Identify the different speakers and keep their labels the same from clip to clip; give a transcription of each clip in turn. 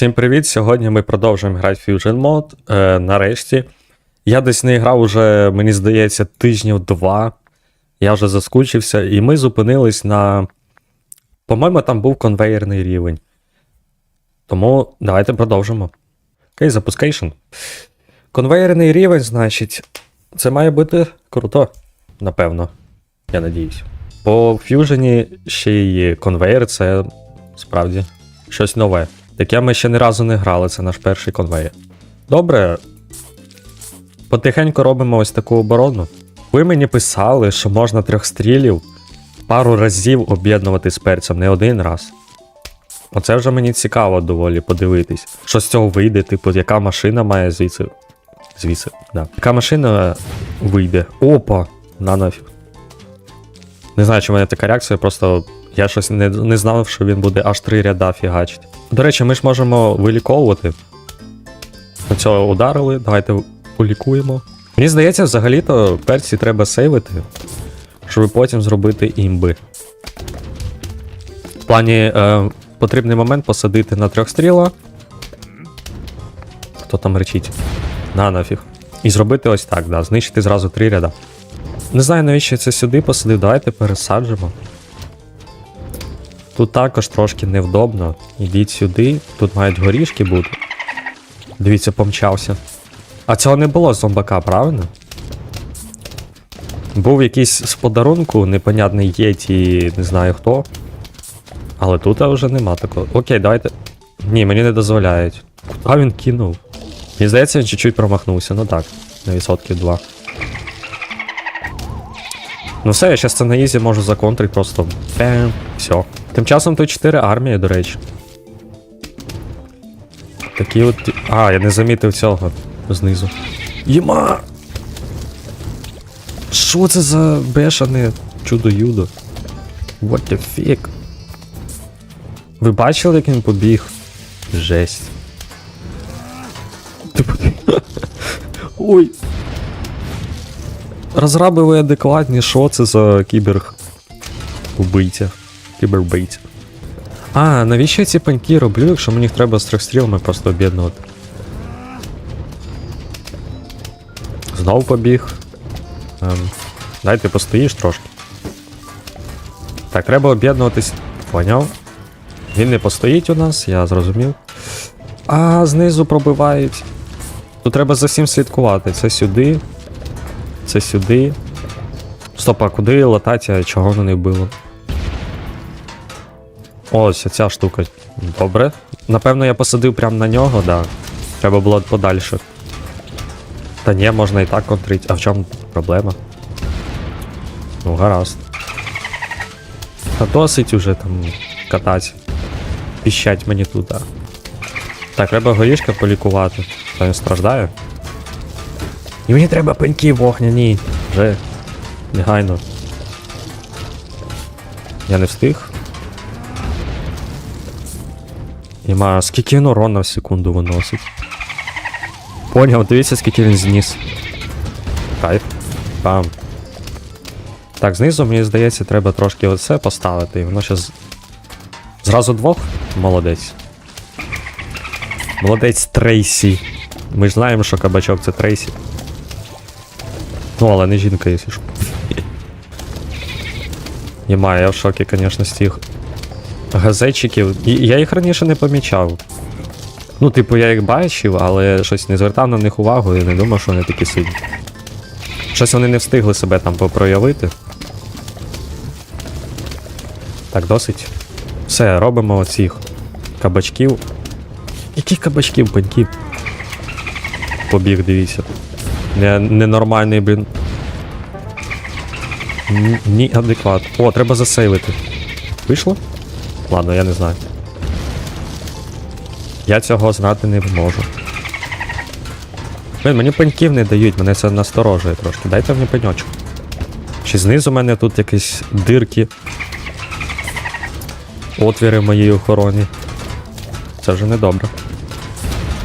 Speaker 1: Всім привіт! Сьогодні ми продовжуємо грати Fusion Mode. Е, нарешті. Я десь не грав уже, мені здається, тижнів два. Я вже заскучився, і ми зупинились на. По-моєму, там був конвейерний рівень. Тому давайте продовжимо. Окей, запускейшн. Конвейерний рівень, значить, це має бути круто. Напевно. Я надіюсь. По Fusion ще й конвейер це справді щось нове. Таке ми ще ні разу не грали, це наш перший конвейер. Добре. Потихеньку робимо ось таку оборону. Ви мені писали, що можна трьох стрілів пару разів об'єднувати з перцем, не один раз. Оце вже мені цікаво доволі подивитись. Що з цього вийде, типу, яка машина має звідси. Звідси, да. Яка машина вийде? Опа! На нафіг. Не знаю, чи в мене така реакція, просто я щось не, не знав, що він буде аж три ряда фігачить. До речі, ми ж можемо виліковувати. Ми цього ударили, давайте полікуємо. Мені здається, взагалі-то перці треба сейвити, щоб потім зробити імби. В плані е, потрібний момент посадити на трьох стріла. Хто там речить? На нафіг. І зробити ось так, да, знищити зразу три ряда. Не знаю, навіщо це сюди посадив, давайте пересаджимо. Тут також трошки невдобно. Ідіть сюди, тут мають горішки бути. Дивіться, помчався. А цього не було зомбака, правильно? Був якийсь з подарунку, непонятний єті, не знаю хто. Але тут вже нема такого. Окей, давайте. Ні, мені не дозволяють. Куда він кинув? Мені здається, він чуть-чуть промахнувся. Ну так, на відсотків 2. Ну все, я зараз це на ізі можу законтрити просто. Бем, все. Тим часом тут 4 армії, до речі. Такі от. А, я не замітив цього знизу. Єма! Що це за бешене чудо-юдо? What the fuck? Ви бачили, як він побіг? Жесть. Ой. Розраби ви адекватні, що це за кіберг убийця? Кібербийця. А, навіщо я ці паньки роблю, якщо мені треба з трьох стрілами просто об'єднувати? Знов побіг. Ем, дай ти постоїш трошки. Так, треба об'єднуватись. Поняв? Він не постоїть у нас, я зрозумів. А, знизу пробивають. Тут треба за всім слідкувати. Це сюди. Це сюди. Стоп, а куди латація, чого воно не вбило? Ось ця штука. Добре. Напевно, я посадив прямо на нього, да. Треба було подальше. Та ні, можна і так контрити. А в чому проблема? Ну, гаразд. Та досить уже там катати. Піщать мені тут, да. Так, треба горішка полікувати. Та він страждає. І мені треба пеньки вогняні. Вже. Негайно. Я не встиг. Іма, скільки він урона в секунду виносить. Поняв, дивіться, скільки він зніс. Кайф. Бам. Так, знизу, мені здається, треба трошки оце поставити, і воно щас. Зразу двох? Молодець. Молодець Трейсі. Ми ж знаємо, що кабачок це Трейсі. Ну, але не жінка, якщо що. Єма, я в шокі, звісно, з тих газетчиків. Я їх раніше не помічав. Ну, типу, я їх бачив, але щось не звертав на них увагу і не думав, що вони такі сильні. Щось вони не встигли себе там попроявити. Так, досить. Все, робимо оцих кабачків. Яких кабачків, паньків? Побіг, дивіться. Не, ненормальний, блін. Ні, адекват. О, треба засейвити. Вийшло? Ладно, я не знаю. Я цього знати не можу. Блин, мені пеньків не дають, мене це насторожує трошки. Дайте мені пеньочок. Чи знизу у мене тут якісь дирки. Отвіри в моїй охороні. Це вже недобре.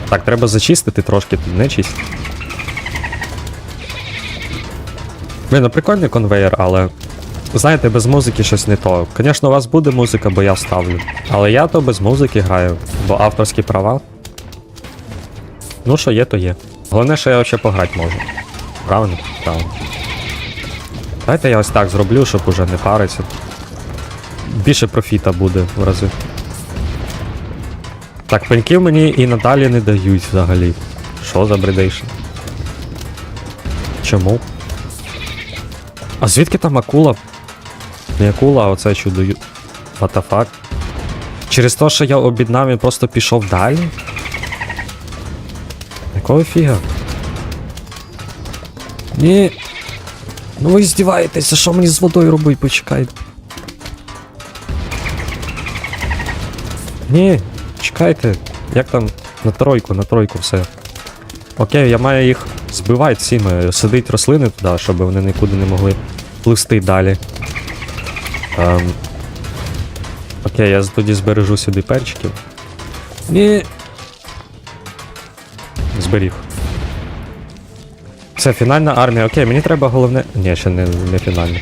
Speaker 1: Так, треба зачистити трошки, не чисть. Блин, ну прикольний конвейер, але знаєте, без музики щось не то. Звісно, у вас буде музика, бо я ставлю. Але я то без музики граю, бо авторські права. Ну, що є, то є. Головне, що я ще пограти можу. Правильно? Правильно. Давайте я ось так зроблю, щоб уже не паритися. Більше профіта буде в рази. Так, пеньків мені і надалі не дають взагалі. Що за бредейшн? Чому? А звідки там акула? Не акула, а оце чудо. Fuck? Через те, що я обіднав, він просто пішов далі? Якого фіга? Ні. Ну ви здіваєтеся, що мені з водою робити, почекайте. Ні, чекайте. Як там на тройку, на тройку все. Окей, я маю їх збивати цими, садить рослини туди, щоб вони нікуди не могли пливсти далі. Ем... Окей, я тоді збережу сюди перчиків. Ні. Зберіг. Це фінальна армія. Окей, мені треба головне. Ні, ще не, не фінальна.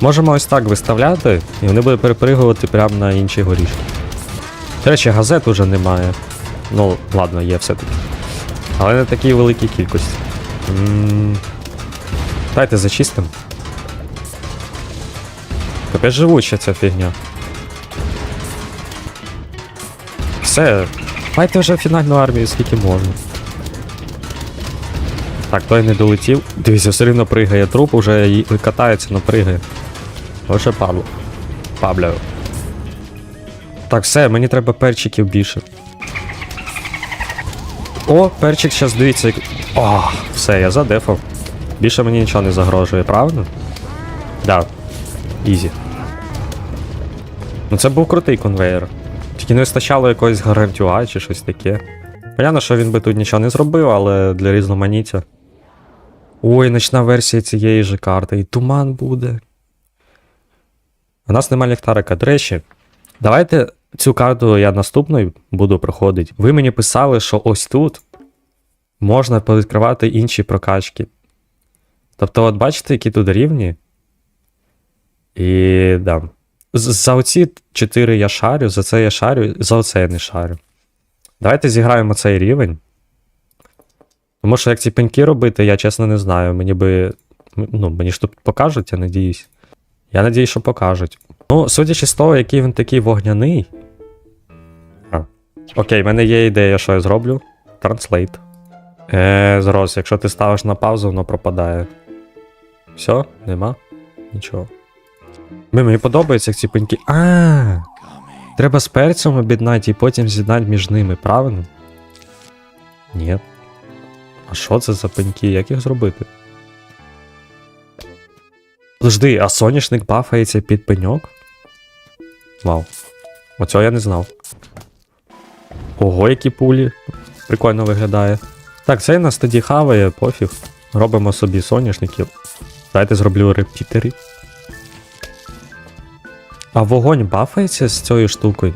Speaker 1: Можемо ось так виставляти, і вони будуть перепригувати прямо на інші горішки. До речі, газет уже немає. Ну, ладно, є все-таки. Але не такій великій кількості. М, Дайте зачистимо. Капець живуча ця фігня. Все. Майте вже фінальну армію, скільки можна. Так, той не долетів. Дивіться, все рівно пригає труп, уже катається, но пригає. Лише Пабло. Пабло. Так, все, мені треба перчиків більше. О, перчик зараз дивіться. як- О, все, я задефав. Більше мені нічого не загрожує, правильно? Да. Ізі. Ну це був крутий конвейер. Тільки не вистачало якогось гарантюа чи щось таке. Понятно, що він би тут нічого не зробив, але для різноманіття. Ой, ночна версія цієї же карти. І туман буде. У нас немає ліхтарика. До речі, давайте цю карту я наступною буду проходити. Ви мені писали, що ось тут можна повідкривати інші прокачки. Тобто, от бачите, які тут рівні. І да. За оці 4 я шарю, за це я шарю, за оце я не шарю. Давайте зіграємо цей рівень. Тому що як ці пеньки робити, я чесно не знаю. Мені би. Ну, мені ж тут покажуть, я надіюсь. Я надіюсь, що покажуть. Ну, судячи з того, який він такий вогняний. Окей, в мене є ідея, що я зроблю. Translate. Е, зараз, якщо ти ставиш на паузу, воно пропадає. Все, нема? Нічого. Мені подобається, ці пеньки. А, треба з перцем об'єднати і потім з'єднати між ними, правильно? Ні. А що це за пеньки? Як їх зробити? Подожди, а соняшник бафається під пеньок? Вау. Оцього я не знав. Ого, які пулі. Прикольно виглядає. Так, цей нас тоді хаває, пофіг. Робимо собі соняшників. Дайте зроблю репітери. А вогонь бафається з цією штукою?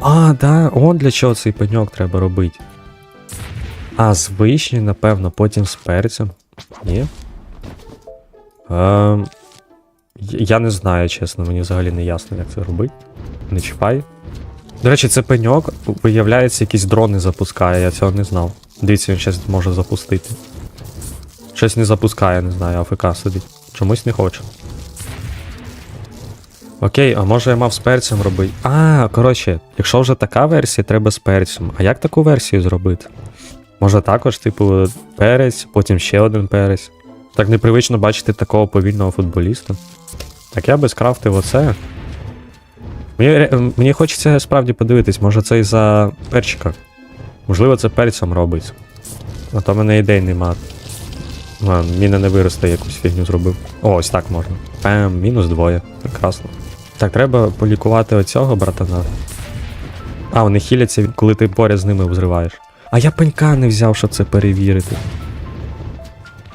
Speaker 1: А, да, он для чого цей пеньок треба робити. А, з вишні, напевно, потім з перцем. Ні? Ем, я не знаю, чесно, мені взагалі не ясно, як це робити. Не чіпай. До речі, це пеньок, виявляється, якісь дрони запускає, я цього не знав. Дивіться, він щось може запустити. Щось не запускає, не знаю, АФК сидить. Чомусь не хоче. Окей, а може я мав з перцем робити. А, коротше, якщо вже така версія, треба з перцем. А як таку версію зробити? Може також, типу, перець, потім ще один перець. Так непривично бачити такого повільного футболіста. Так я би скрафтив оце. Мені, мені хочеться справді подивитись, може це із-за перчика. Можливо, це перцем робить. А то в мене ідей нема. А, міна не виросте, якусь фігню зробив. О, ось так можна. Пем, мінус двоє. Прекрасно. Так, треба полікувати оцього братана. А, вони хіляться, коли ти поряд з ними взриваєш. А я пенька не взяв, щоб це перевірити.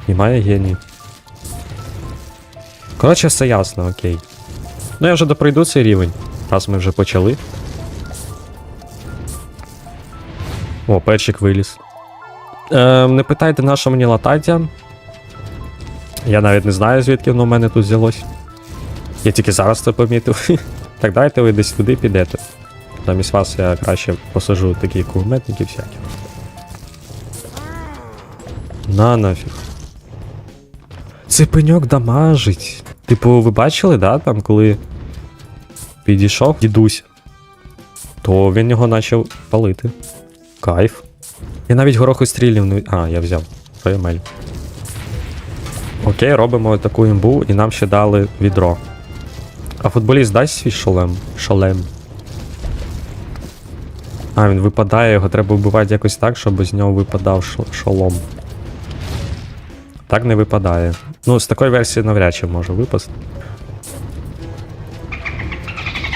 Speaker 1: І має геній. Коротше, все ясно, окей. Ну я вже допройду цей рівень, раз ми вже почали. О, перчик виліз. Е, не питайте, на що мені латаття. Я навіть не знаю, звідки воно в мене тут взялось. Я тільки зараз це помітив. так дайте ви десь туди підете. Замість вас я краще посажу такі кулеметники всякі. На нафіг. Цей дамажить. Типу, ви бачили, да, там, коли підійшов дідусь, то він його почав палити. Кайф. Я навіть горохострілів не. А, я взяв. Що. Окей, робимо таку імбу і нам ще дали відро. А футболіст дасть свій шолем? Шолем. А, він випадає, його треба вбивати якось так, щоб з нього випадав шолом. Так не випадає. Ну, з такої версії навряд чи може випасти.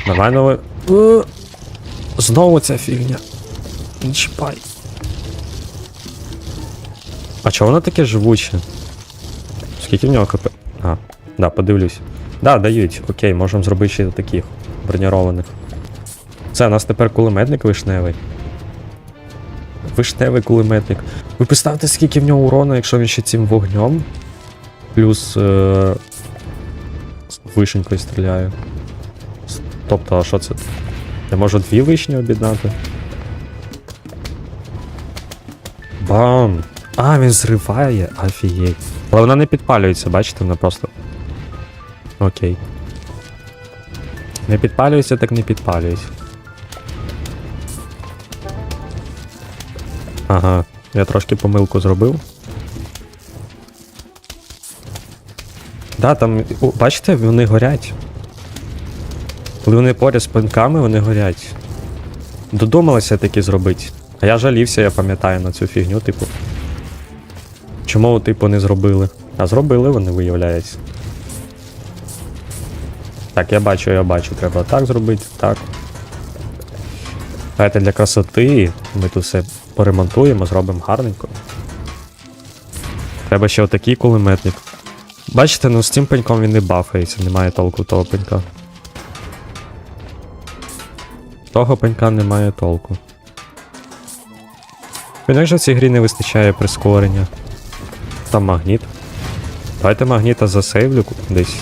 Speaker 1: Нормально ви. Е, Знову ця фігня. Не чіпай. А чого воно таке живуче? Скільки в нього хп? А, да, подивлюсь. Да, дають. Окей, можемо зробити ще таких бронірованих. Це, у нас тепер кулеметник вишневий. Вишневий кулеметник. Ви представте, скільки в нього урону, якщо він ще цим вогнем. Плюс. Е- вишенькою стріляє. Тобто, а що це? Я можу дві вишні об'єднати. Бам! А, він зриває, офігеть. Але вона не підпалюється, бачите, вона просто. Окей. Не підпалюється, так не підпалюється. Ага, я трошки помилку зробив. Да, там, бачите, вони горять. Коли вони поряд з пинками, вони горять. Додумалися таки зробити. А я жалівся, я пам'ятаю на цю фігню, типу. Чому, типу, не зробили? А зробили вони, виявляється. Так, я бачу, я бачу, треба так зробити, так. Давайте для красоти ми тут все поремонтуємо, зробимо гарненько. Треба ще отакий кулеметник. Бачите, ну з цим пеньком він не бафається, немає толку того пенька. Того пенька немає толку. Як же в цій грі не вистачає прискорення. Там магніт. Давайте магніта засейвлю десь.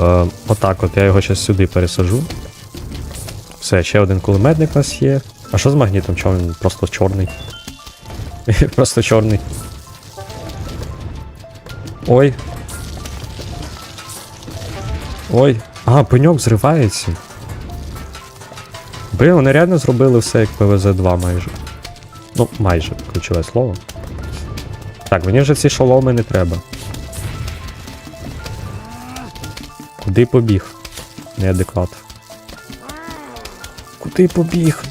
Speaker 1: Е, отак от я його зараз сюди пересажу. Все, ще один кулеметник у нас є. А що з магнітом? Чого він просто чорний? просто чорний. Ой. Ой. А, пеньок зривається. Блін, вони реально зробили все як ПВЗ-2 майже. Ну, майже, ключове слово. Так, мені вже ці шоломи не треба. Куди побіг? Неадекват. Куди побіг?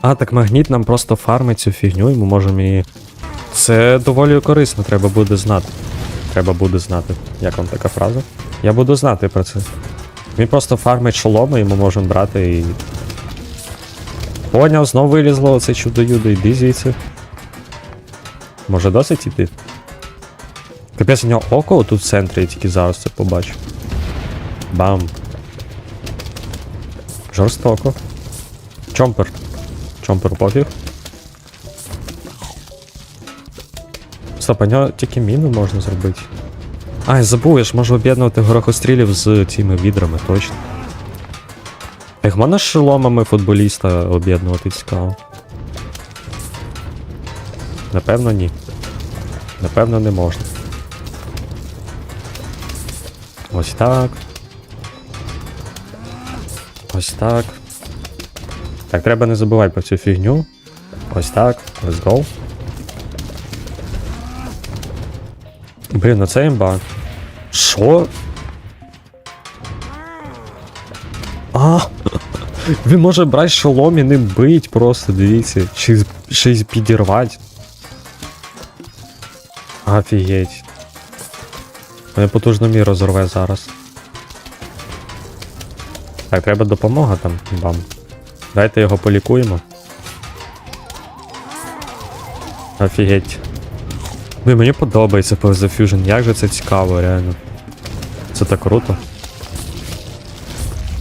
Speaker 1: А, так магніт нам просто фармить цю фігню, і ми можемо її. Це доволі корисно, треба буде знати. Треба буде знати. Як вам така фраза? Я буду знати про це. Він просто фармить шоломи, і ми можемо брати і. Поняв, знов вилізло оце чудо-юдо, йди звідси. Може досить іти? Капець, у нього око тут в центрі, я тільки зараз це побачу. Бам. Жорстоко. Чомпер. Чомпер пофіг. Стоп, у нього тільки міну можна зробити. А, я забув, я ж можу об'єднувати горохострілів з цими відрами, точно. Їх можна з шоломами футболіста об'єднувати цікаво? Напевно, ні. Напевно, не можна. Ось так. Ось так. Так, треба не забувати про цю фігню. Ось так. Let's go. Блін, ну це імба. Що? А! Він може брати шолом і не бить просто, дивіться. Чи й підірвати. Офігеть. Мене потужно мір розорве зараз. Так, треба допомога там, бам. Дайте його полікуємо. Офігеть. Блін, мені подобається PvZ Fusion, як же це цікаво, реально. Це так круто.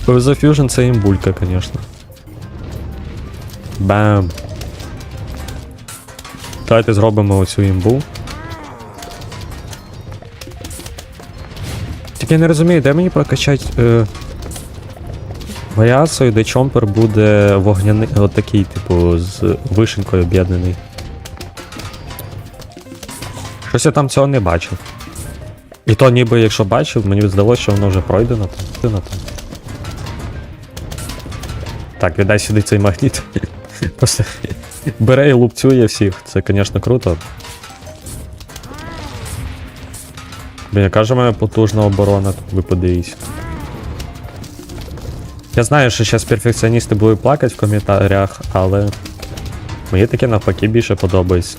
Speaker 1: PvZ Fusion це імбулька, звісно. Бам. Давайте зробимо оцю імбу. Так я не розумію, де мені прокачати е, варіацію, де чомпер буде вогняний, от такий, типу, з вишенькою об'єднаний. Щось я там цього не бачив. І то ніби якщо бачив, мені здалося, що воно вже пройдено там. Так, віддай сюди цей магніт. Просто бере і лупцює всіх. Це, звісно, круто. Блін, яка ж мене потужна оборона, ви подивіться. Я знаю, що зараз перфекціоністи будуть плакати в коментарях, але мені таке навпаки більше подобається.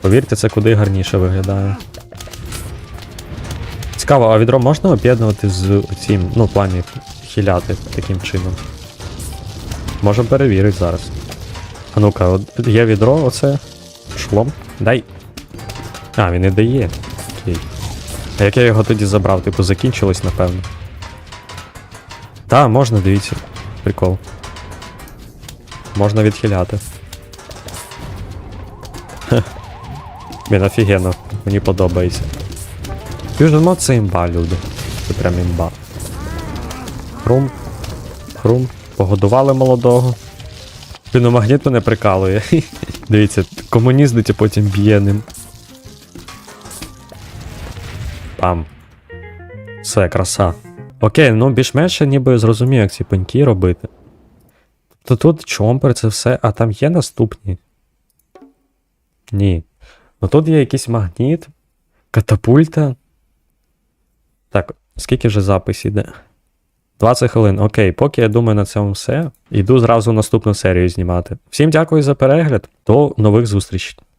Speaker 1: Повірте, це куди гарніше виглядає. Цікаво, а відро можна об'єднувати з цим, ну, плані хіляти таким чином? Можемо перевірити зараз. А ну-ка, є відро, оце. Шлом. Дай. А, він не дає. Окей. А як я його тоді забрав? Типу закінчилось, напевно. Та, можна, дивіться. Прикол. Можна відхиляти. Хе. Блін, офігенно, мені подобається. Fusion Mod це імба, люди. Це прям імба. Хрум. Хрум. Погодували молодого. Він ну, магніт мене прикалує. Дивіться, комуніздить, а потім б'є ним. Пам. Все, краса. Окей, ну більш-менш ніби зрозумів, як ці пеньки робити. То тут чомпер, це все, а там є наступні. Ні. Ну тут є якийсь магніт, катапульта. Так, скільки вже запис іде? 20 хвилин. Окей, поки я думаю на цьому все. Йду зразу наступну серію знімати. Всім дякую за перегляд. До нових зустрічей.